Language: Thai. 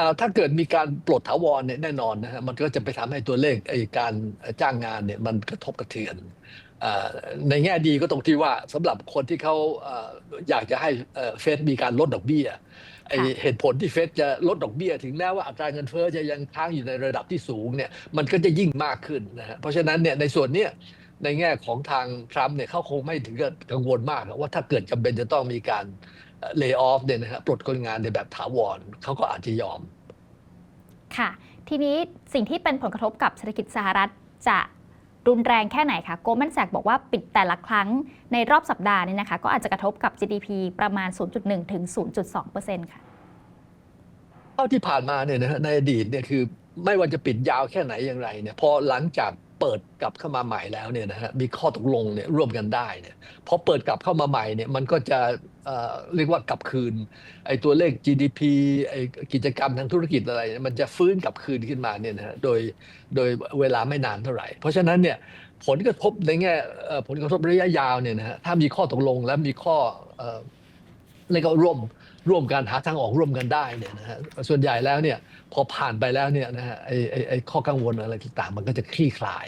อ่าถ้าเกิดมีการปลดถาวรเนี่ยแน่นอนนะฮะมันก็จะไปทำให้ตัวเลขไอ้การจ้างงานเนี่ยมันกระทบกระเทือนอ่าในแง่ดีก็ตรงที่ว่าสำหรับคนที่เขาอ่าอยากจะให้เอ่อเฟดมีการลดดอกเบี้ยไอ้ค่ะเหตุผลที่เฟดจะลดดอกเบี้ย ถึงแม้ว่าอัตราเงินเฟ้อจะยังค้างอยู่ในระดับที่สูงเนี่ยมันก็จะยิ่งมากขึ้นนะฮะเพราะฉะนั้นเนี่ยในส่วนเนี้ยในแง่ของทางทรัมป์เนี่ยเขาคงไม่ถึงกับกังวลมากหรอกว่าถ้าเกิดจำเป็นจะต้องมีการ เลิกออฟเนี่ยนะฮะปลดคนงานในแบบถาวรเขาก็อาจจะยอม ค่ะ ทีนี้สิ่งที่เป็นผลกระทบกับเศรษฐกิจสหรัฐจะรุนแรงแค่ไหนคะโกลแมนแซกบอกว่าปิดแต่ละครั้งในรอบสัปดาห์นี้นะคะ ก็อาจจะกระทบกับ GDP ประมาณ 0.1 ถึง 0.2%ค่ะเท่าที่ผ่านมาเนี่ยนะฮะในอดีตเนี่ยคือไม่ว่าจะปิดยาวแค่ไหนอย่างไรเนี่ยพอหลังจากเปิดกลับเข้ามาใหม่แล้วเนี่ยนะฮะมีข้อตกลงเนี่ยร่วมกันได้เนี่ยพอเปิดกลับเข้ามาใหม่เนี่ยมันก็จะ เรียกว่ากลับคืน ไอ้ตัวเลข GDP ไอ้กิจกรรมทางธุรกิจอะไรเนี่ยมันจะฟื้นกลับคืนขึ้นมาเนี่ยนะฮะโดยโดยเวลาไม่นานเท่าไหร่ เพราะฉะนั้นเนี่ยผลกระทบในแง่ผลกระทบระยะยาวเนี่ยนะฮะถ้ามีข้อตกลงและมีข้อเอ่อเรียกว่าร่วมร่วมกันหาทางออกร่วมกันได้เนี่ยนะฮะส่วนใหญ่แล้วเนี่ยพอผ่านไปแล้วเนี่ยนะฮะไอ้ไอ้ไอ้ข้อกังวลอะไรต่างๆ มันก็จะคลี่คลาย